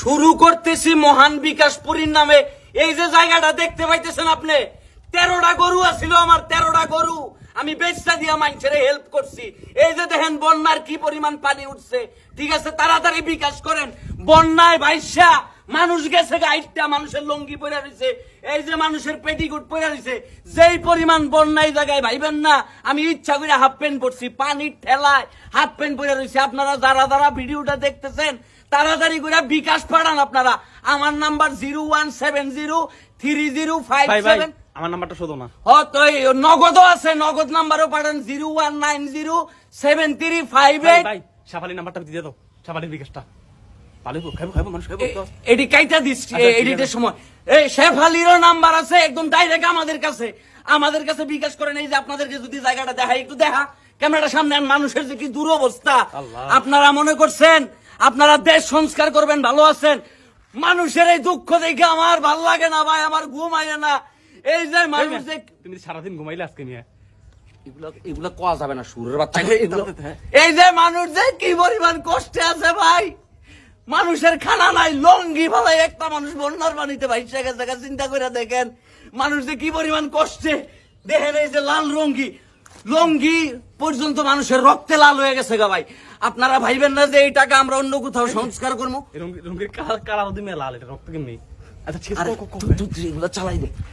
শুরু করতেছি মহান বিকাশ পুরীর নামে। এই যে জায়গাটা দেখতে পাইতেছেন আপনি, তেরোটা গরু আছিল আমার, তেরোটা গরু। আমি বেচা দিয়া মানুষের হেল্প করছি। এই যে দেখেন, বন্যার কি পরিমাণ পানি উঠছে। ঠিক আছে, তাড়াতাড়ি বিকাশ করেন। বন্যায় ভাইসা মানুষ গেছে গাইডটা মানুষের লঙ্গি পরে রয়েছে। এই যে মানুষের পেটিকুট পরে রয়েছে। যেই পরিমাণ বন্যায় জায়গায় ভাইবেন না, আমি ইচ্ছা করে হাফ প্যান্ট পরছি। পানির ঠেলায় হাফ প্যান্ট পরে রয়েছে। আপনারা যারা যারা ভিডিওটা দেখতেছেন তাড়াতাড়ি করে বিকাশ পাঠান আপনারা। আমার number zero one seven zero three zero five seven. আমার নাম্বারটা শোধো না। ও তো নগদও আছে নগদ নাম্বারও পাঠান zero one nine zero seven three five eight. ভাই সাফালি নাম্বারটা দিয়ে দাও সাফালির বিকাশটা। পালিব খাইবো খাইবো মানুষ খাইবো তো। এটি কাইটা দিচ্ছি এডিটের সময়। এই শেফ আলীরও নাম্বার আছে একদম ডাইরেক্ট আমাদের কাছে। আমাদের কাছে বিকাশ করে নেই যে আপনাদেরকে যদি জায়গাটা দেখাই একটু দেখা। ক্যামেরার সামনে মানুষের যে কি দুরবস্থা। আপনারা মনে করছেন আপনারা দেশ সংস্কার করবেন ভালো আছেন? মানুষের এই দুঃখ দেখে আমার ভালো লাগে না ভাই আমার ঘুম আয় না। এই যে মানুষ যে তুমি সারাদিন ঘুমাইলে আজকে নিয়ে? এগুলো এগুলো কোয়া যাবে না সুরের বাচ্চা। এই যে মানুষ যে কি পরিমাণ কষ্টে আছে ভাই। মানুষের খানা নাই লঙ্গি ভালাই একটা মানুষ বন্যার পানিতে ভাই গেছে দেখা চিন্তা করে দেখেন। মানুষ যে কি পরিমাণ কষ্টে দেখেন এই যে লাল রঙ্গি লঙ্গি পর্যন্ত মানুষের রক্তে লাল হয়ে গেছে গা ভাই। আপনারা ভাইবেন না যে এই টাকা আমরা অন্য কোথাও সংস্কার করব? লাল এটা রক্ত কেমনি?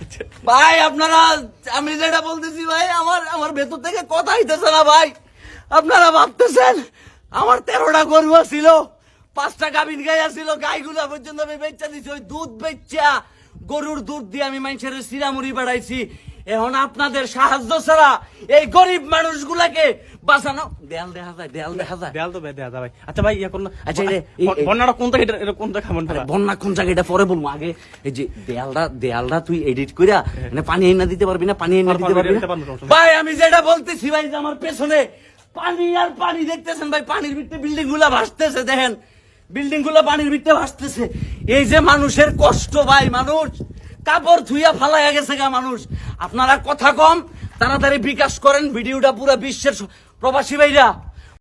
আচ্ছা ভাই আপনারা আমি যেটা বলতেছি ভাই আমার আমার ভেতর থেকে কথা হইতেছে না ভাই। আপনারা ভাবতেছেন আমার তেরোটা গরু ছিল পাঁচটা গাভিন গাইয়া ছিল গাইগুলা পর্যন্ত আমি বেচা দিছি ওই দুধ বেচা গরুর দুধ দিয়ে আমি মানুষের সিরামুড়ি বাড়াইছি। এখন আপনাদের সাহায্য ছাড়া এই গরিব মানুষগুলাকে বাঁচানো। দেয়াল দেখা যায় দেয়াল দেখা যায়। দেয়াল তো বে দেয়া ভাই। আচ্ছা ভাই ইয়া করুন আচ্ছা, বন্যাটা কোনটা এটা এটা কোনটা খাবেন আরে বন্যা কোন জায়গাটা পরে বলব। আগে এই যে দেয়ালটা দেয়ালটা তুই এডিট কইরা মানে পানি এনে দিতে পারবি না পানি এনে দিতে পারবি না। ভাই আমি যেটা বলতেছি ভাই যে আমার পেছনে পানি আর পানি দেখতেছেন ভাই পানির ভিতরে বিল্ডিংগুলা ভাসতেছে দেখেন। বিল্ডিংগুলা পানির ভিতরে ভাসতেছে। এই যে মানুষের কষ্ট ভাই মানুষ। কাপড় ধুইয়া ফালাইয়া গেছে গা মানুষ। আপনারা কথা কম, তাড়াতাড়ি বিকাশ করেন, ভিডিওটা পুরো বিশ্বের প্রবাসী ভাইরা।